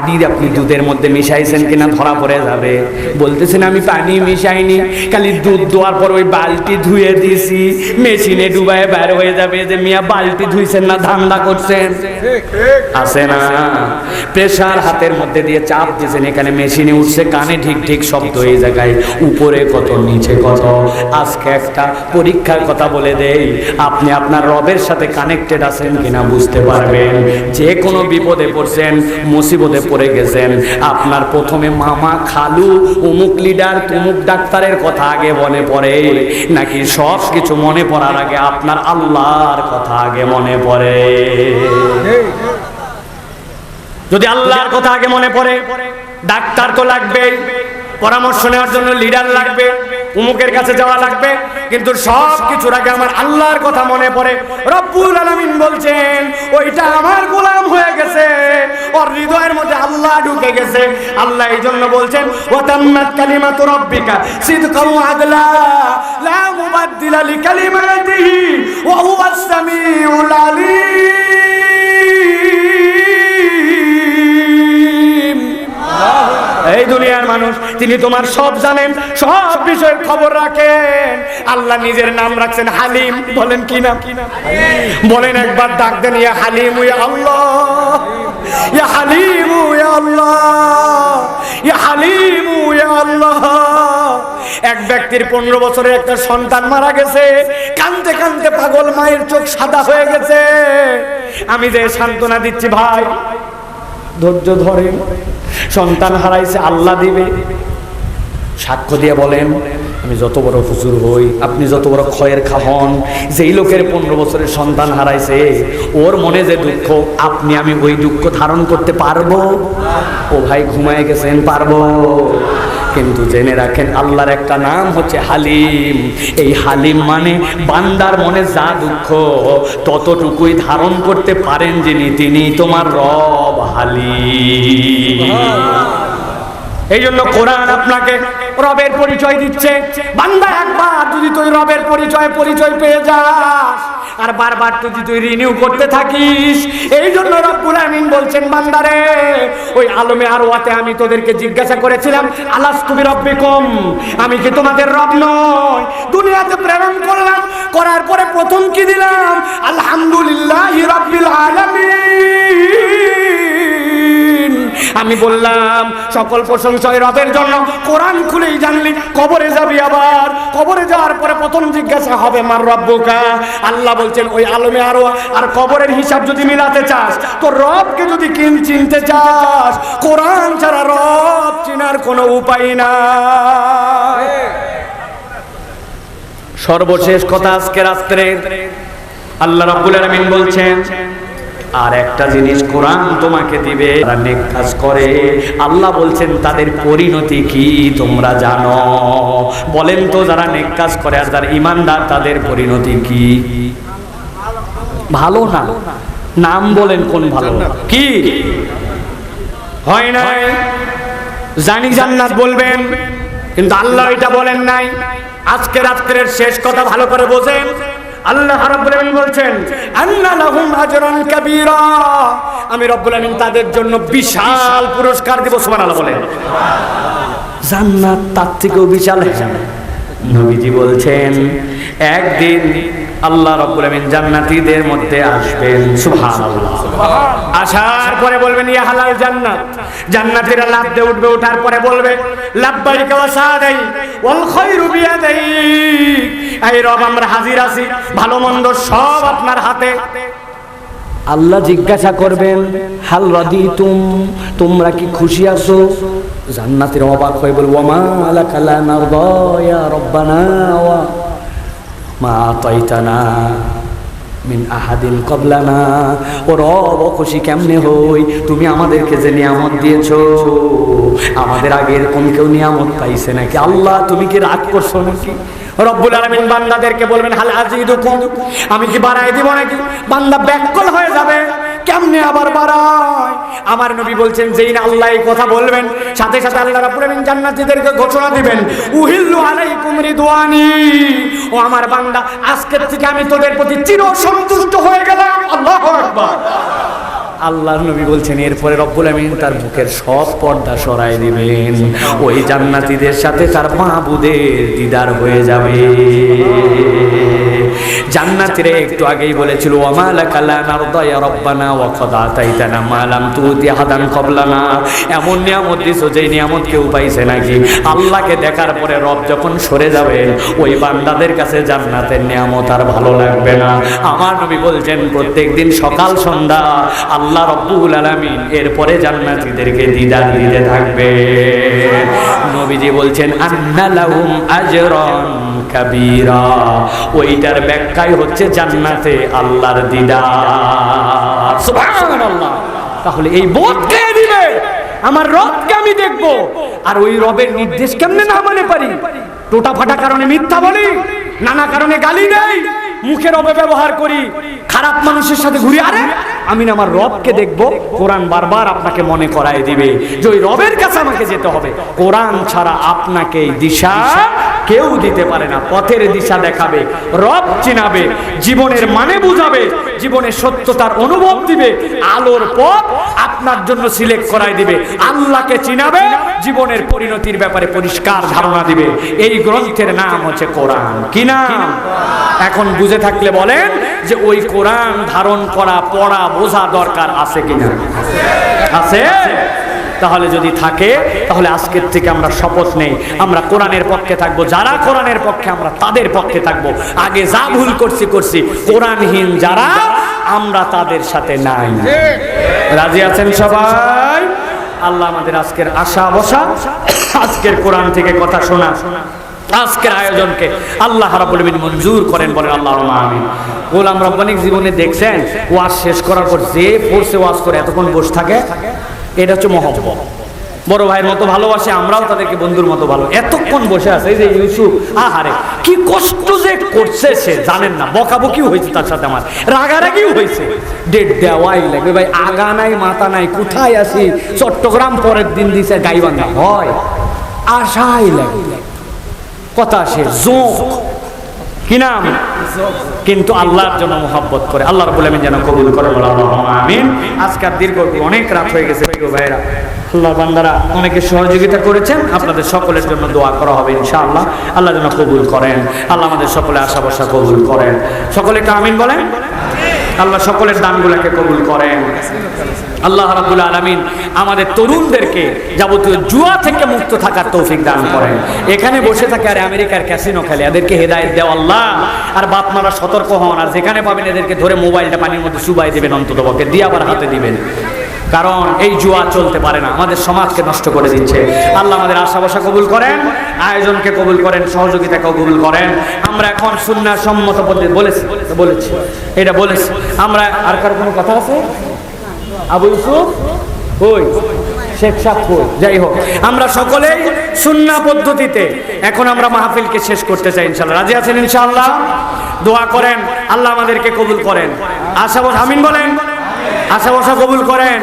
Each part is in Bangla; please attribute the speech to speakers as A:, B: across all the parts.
A: পানির আপনি দুধের মধ্যে মিশাইছেন কিনা ধরা পড়ে যাবে। বলতেছেন, আমি পানি মিশাইনি, খালি দুধ দোয়ার পর ওই বালতি ধুয়ে দিছি মেশিনে ডুবায় বের হয়ে যাবে যে মিয়া বালতি ধুইছেন না, ধান্দা করছেন। আছে না। প্রেসার হাতের মধ্যে দিয়ে চাপ দিয়েছেন, এখানে মেশিনে উঠছে, কানে ঠিক ঠিক শব্দ এই জায়গায়, উপরে কত, নিচে কত। আজকে একটা পরীক্ষার কথা বলে দেই, আপনি আপনার রবের সাথে কানেক্টেড আছেন কিনা বুঝতে পারবেন। যে কোনো বিপদে পড়ছেন, মুসিবতে পড়ে গেছেন। আপনার প্রথমে মামা খালু, অমুক লিডার, তুমুক ডাক্তারের কথা আগে মনে পড়ে। নাকি সব কিছু মনে পড়ার আগে আপনার আল্লাহর কথা আগে মনে পড়ে? যদি আল্লাহর কথা আগে মনে পড়ে, ডাক্তার তো লাগবে পরামর্শ নেওয়ার জন্য লিডার লাগবে। উমুকের কাছে যাওয়া লাগবে। কিন্তু সব কিছুর আগে আমার আল্লাহর কথা মনে পড়ে। রব্বুল আলামিন বলছেন, ওইটা আমার গোলাম হয়ে গেছে। ওর হৃদয়ের মধ্যে আল্লাহ ঢুকে গেছে। আল্লাহ এই জন্য বলছেন, ওয়াতাম্মাত কালিমাতু রাব্বিকা সিদকাউ আদলা, লা মুবাদদিলা লিকালিমাতিহি, ওয়া হুয়াস তিনি তোমার সব জানেন, সব বিষয়ের খবর রাখেন। আল্লাহ নিজের নাম রাখছেন হালিম। বলেন কি নাম? বলেন একবার ডাক দেন, ইয়া হালিম, ইয়া আল্লাহ। ইয়া হালিম, ইয়া আল্লাহ। ইয়া হালিম, ইয়া আল্লাহ। এক ব্যক্তির পনেরো বছরের একটা সন্তান মারা গেছে। কানতে কানতে পাগল মায়ের চোখ সাদা হয়ে গেছে। আমি যে সান্ত্বনা দিচ্ছি ভাই ধৈর্য ধরে, সন্তান হারাইছে, আল্লাহ দিবে। সাক্ষ্য দিয়ে বলেন, আমি যত বড় হুজুর হই, আপনি যত বড় ক্ষয়ের খাহন, যেই লোকের পনেরো বছরের সন্তান হারাইছে, ওর মনে যে দুঃখ, আপনি আমি ওই দুঃখ ধারণ করতে পারব? ও ভাই ঘুমায় গেছেন, পারব। কিন্তু জেনে রাখেন আল্লাহর একটা নাম হচ্ছে হালিম। এই হালিম মানে বান্দার মনে যা দুঃখ ততটুকুই ধারণ করতে পারেন যিনি তিনি তোমার রব হালিম। এই জন্য কোরআন আপনাকে রবের পরিচয় দিচ্ছে। বান্দা একবার যদি তুই রবের পরিচয় পরিচয় পেয়ে যাস, আর বারবার যদি তুই রিনিউ করতে থাকিস এই জন্য রব্বুল আমিন বলছেন, বান্দারে, ওই আলমে আর ওয়াতে আমি তোদেরকে জিজ্ঞাসা করেছিলাম আলাস তুমি রব্বিকম আমি কি তোমাদের রব নয় দুনিয়াতে প্রেরণ করলাম, করার পরে প্রথম কি দিলাম? আলহামদুলিল্লাহ রব্বিল আলামিন। আমি বললাম, সকল প্রশংসা রবের জন্য। কোরআন খুলেই জানলি, কবরে যাবি আবার। কবরে যাওয়ার পরে প্রথম জিজ্ঞাসা হবে, মার রব্বুকা? আল্লাহ বলছেন, ওই আলমে আরও, আর কবরের হিসাব যদি মিলাতে চাস তো রবকে যদি কিন চিনতে চাস, কোরআন ছাড়া রব চিনার কোনো উপায় না সর্বশেষ কথা আজকে রাত্রে। আল্লাহ রাব্বুল আলামিন বলছেন আর একটা জিনিস কোরআন তোমাকে দিবে তারা কাজ করে, আল্লাহ বলছেন, তাদের পরিণতি কি তোমরা জানো? বলেন তো, যারা নেক কাজ করে আর যারা ইমানদার, তাদের পরিণতি কি? ভালো না? নাম বলেন কোন ভালো। কি? হয় নাই? জানি জান্নাত বলবেন, কিন্তু আল্লাহ এটা বলেন নাই। আজকে রাত্রের শেষ কথা ভালো করে বোঝেন। আল্লাহ রাব্বুল আমিন বলছেন, আন্না লাহুম আজরান কাবীরা। আমি রব্বুল আমিন তাদের জন্য বিশাল পুরস্কার দেব, সুবহানাল্লাহ বলেন। জান্নাত তার থেকেও বিশাল হ্যাঁ নবীজি বলছেন, একদিন আল্লাহ রব্বুল আমিন জান্নাতীদের মধ্যে আসবেন। সুবহানাল্লাহ। আসার পরে বলবেন, ইয়া হালাল জান্নাত। জান্নাতীরা লাভ দিয়ে উঠবে, ওঠার পরে বলবে, লাব্বাইকা ওয়া সাদাই ওয়াল খায়রু বিয়াদাই এই রব, আমরা হাজির আছি। ভালো মন্দ সব আপনার হাতে। আল্লাহ জিজ্ঞাসা করবেন, হাল রাদিতুম? তোমরা কি খুশি আছো? জান্নাতের অবাক হয়ে বলব মা আলাকালা নারদা ইয়া রব্বানা ওয়া মা আতাইতানা মিন আহাদিন কবলানা ও রব খুশি কেমনে হই? তুমি আমাদেরকে যে নিয়ামত দিয়েছ, আমাদের আগে এরকম কেউ নিয়ামত পাইছে নাকি? আল্লাহ, তুমি কি রাগ করছ নাকি? রব্বুল আলামিন বান্দাদেরকে বলবেন, হাল আজিদুকুম? আমি কি বাড়াই দিব নাকি? বান্দা ব্যাকল হয়ে যাবে। কেমনে আবার বাড়ায়? আমার নবী বলছেন, যেই না আল্লাহ এই কথা বলবেন, সাথে সাথে আল্লাহ রাব্বুল আলামিন জান্নাতীদেরকে ঘোষণা দিবেন, উহিল্লু আলাইকুম রিদওয়ানি। ও আমার বান্দা, আজকের থেকে আমি তোদের প্রতি চির সন্তুষ্ট হয়ে গেলাম। আল্লাহু আকবার। আল্লাহর নবী বলছেন, এরপরে রব্বুল আমিন তার বুকের সব পর্দা সরাই দিবেন। ওই জান্নাতীদের সাথে তার মাহবুদের দিদার হয়ে যাবে। জান্নাতীরা একটু আগেই বলেছিল রব্বানা এমন নিয়ামত দিছো যেই নিয়ামত কেউ পাইছে নাকি? আল্লাহকে দেখার পরে রব যখন সরে যাবেন ওই বান্দাদের কাছে জান্নাতের নিয়ামত আর ভালো লাগবে না। আমার নবী বলছেন প্রত্যেকদিন সকাল সন্ধ্যা আল্লাহ রব্বুল আলামিন এরপরে জান্নাতীদেরকে দিদার দিতে থাকবে। নবীজি বলছেন, আন্না লাহুম আজরান কাবীরা। ওইটার ব্যাখ্যাই হচ্ছে জান্নাতে আল্লাহর দিদার। সুবহানাল্লাহ। তাহলে এই বোধ কে দিবে? আমার রবকে আমি দেখব। আর ওই রবের নির্দেশ কেমনে না মানে পারি? টোটা ফাটা কারণে মিথ্যা বলি, নানা কারণে গালি দেই মুখের অপব্যবহার করি, খারাপ মানুষের সাথে ঘুরে। আরে আমি আমার রবকে দেখব, কোরআন বারবার আপনাকে মনে করায় দিবে। যে ওই রবের কাছে আমাকে যেতে হবে, কোরআন ছাড়া আপনাকে এই দিশা কেউ দিতে পারে না, পথের দিশা দেখাবে, রব চিনাবে, জীবনের মানে বুঝাবে জীবনের সত্যতার অনুভব দিবে, আলোর পথ আপনার জন্য সিলেক্ট করাই দিবে। আল্লাহকে চিনাবে, জীবনের পরিণতির ব্যাপারে পরিষ্কার ধারণা দিবে। এই গ্রন্থের নাম হচ্ছে কোরআন। কি নাম? এখন বুঝে থাকলে বলেন যে ওই কোরআন ধারণ করা, পড়া, বোঝা দরকার আছে কিনা? আছে? তাহলে যদি থাকে, তাহলে আজকের থেকে আমরা শপথ নেই। আমরা কোরআনের পক্ষে থাকব, যারা কোরআনের পক্ষে, আমরা তাদের পক্ষে থাকব। আগে যা ভুল করছি করছি। কোরআনহীন যারা, আমরা তাদের সাথে নাই। রাজি আছেন সবাই? আল্লাহ আমাদের আজকের আশা বসা। আজকের কোরআন থেকে কথা শোনা। আজকের আয়োজনকে আল্লাহ আলামিন মঞ্জুর করেন বলেন আল্লাহ আমিন। গোলাম রব্বানিক জীবনে দেখছেন, ওয়াজ শেষ করার পর যে ফোর্সে ওয়াজ করে এতক্ষণ বসে থাকে, এটা হচ্ছে মহব্বত। বড় ভাইয়ের মতো ভালোবাসে, আমরাও তাদেরকে বন্ধুর মতো ভালো এতক্ষণ বসে আছে, এই যে ইউসুফ, আহারে, কি কষ্ট যে করছে সে, জানেন না, বকাবকিও হয়েছে তার সাথে আমার, রাগারাগিও হয়েছে। ডেট দেওয়াই লাগবে ভাই, আগা নাই, মাথা নাই, কোথায় আছি? চট্টগ্রাম পরের দিন দিছে, গাইবান্ধা, হয়, আশাই লাগে। কথা সে জোক। কি নাম? কিন্তু আল্লাহর জন্য মোহাব্বত করে। আল্লাহ রাব্বুল আমিন যেন কবুল করে বলে আমিন। আজকের দীর্ঘ অনেক রাত হয়ে গেছে ভাইরা আল্লাহ বান্দারা, অনেকে সহযোগিতা করেছেন। আপনাদের সকলের জন্য দোয়া করা হবে, ইনশাআল্লাহ। আল্লাহ যেন কবুল করেন। আল্লাহ আমাদের সকলে আশা ভরসা কবুল করেন। সকলে একটু আমিন বলেন। আল্লাহ সকলের দানগুলোকে কবুল করেন। আল্লাহ রাবুল আলমিন আমাদের তরুণদেরকে যাবতীয় জুয়া থেকে মুক্ত থাকার তৌফিক দান করেন। এখানে বসে থাকে আর আমেরিকার ক্যাসিনো খেলে। এদেরকে হেদায়ত দেওয়া আল্লাহ। আর বাপ মারা সতর্ক হন। আর যেখানে পাবেন এদেরকে ধরে মোবাইলটা পানির মধ্যে সুবাই দেবেন অন্তত দিয়ে আবার হাতে দিবেন। কারণ এই জুয়া চলতে পারে না। আমাদের সমাজকে নষ্ট করে দিচ্ছে। আল্লাহ আমাদের আশা বসা কবুল করেন, আয়োজনকে কবুল করেন সহযোগিতা কবুল করেন। আমরা এখন সুন্নাহ সম্মত পদ্ধতি বলেছি বলেছি। এটা বলেছি। আমরা আর কার কোনো কথা আছে? আবু ইউসুফ? ওই শেখ সাক্ষর যাই হোক। আমরা সকলেই সুন্না পদ্ধতিতে এখন আমরা মাহফিলকে শেষ করতে চাই ইনশাল্লাহ রাজি আছেন ইনশাআল্লাহ? দোয়া করেন, আল্লাহ আমাদেরকে কবুল করেন। আশা আমিন বলেন। আশা বসা কবুল করেন।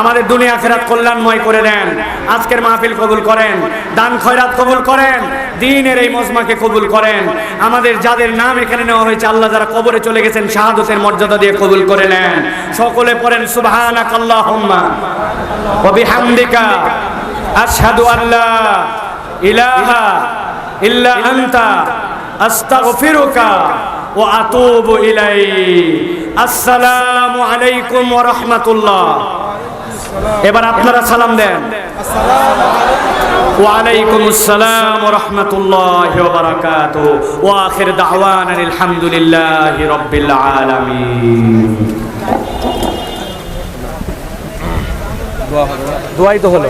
A: আমাদের দুনিয়া খেরাত কল্যাণময় করে দেন। আজকের মাহফিল কবুল করেন। দান খয়রাত কবুল করেন। দিনের এই মজমাকে কবুল করেন। আমাদের যাদের নাম এখানে নেওয়া হয়েছে, আল্লাহ যারা কবরে চলে গেছেন, শাহাদতের মর্যাদা দিয়ে কবুল করে নেন। সকলে পড়েন সুবহানাক আল্লাহুম্মা ওয়া বিহামদিকা। আশহাদু আল্লা ইলাহা ইল্লা আনতা। আস্তাগফিরুকা ওয়া আতুবু ইলাইক। আসসালামু আলাইকুম ওয়া রাহমাতুল্লাহ। এবার আপনারা সালাম দেন। ওয়ালাইকুম আসসালাম ওয়া রাহমাতুল্লাহি ওয়া বারাকাতু ওয়া আখির দাওয়ানা আলহামদুলিল্লাহি আলামিন দোয়াই তো হলো।